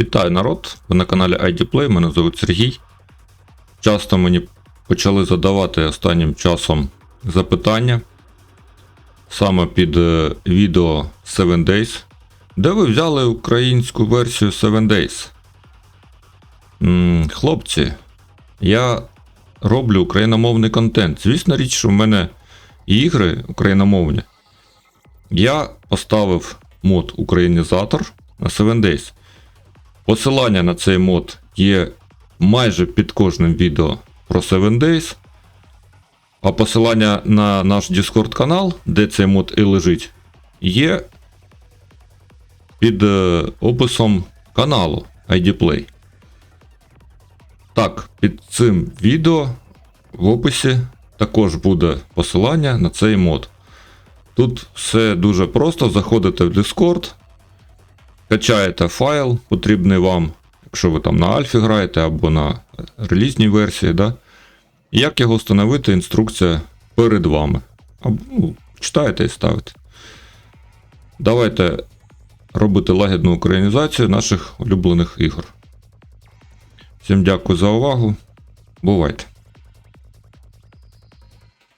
Вітаю народ! Ви на каналі IDPlay, мене звуть Сергій. Часто мені почали задавати останнім часом запитання саме під е, відео 7 Days. Де ви взяли українську версію 7 Days? М, хлопці, я роблю україномовний контент. Звісно річ, що в мене ігри україномовні. Я поставив мод Українізатор на 7 Days. Посилання на цей мод є майже під кожним відео про 7 Days. А посилання на наш Discord канал, де цей мод і лежить, є під е, описом каналу IDPlay. Так, під цим відео в описі також буде посилання на цей мод. Тут все дуже просто. Заходите в Discord, качаєте файл, потрібний вам, якщо ви там на альфі граєте або на релізній версії. Да? Як його встановити, інструкція перед вами. Або, ну, читаєте і ставите. Давайте робити лагідну українізацію наших улюблених ігор. Всім дякую за увагу. Бувайте!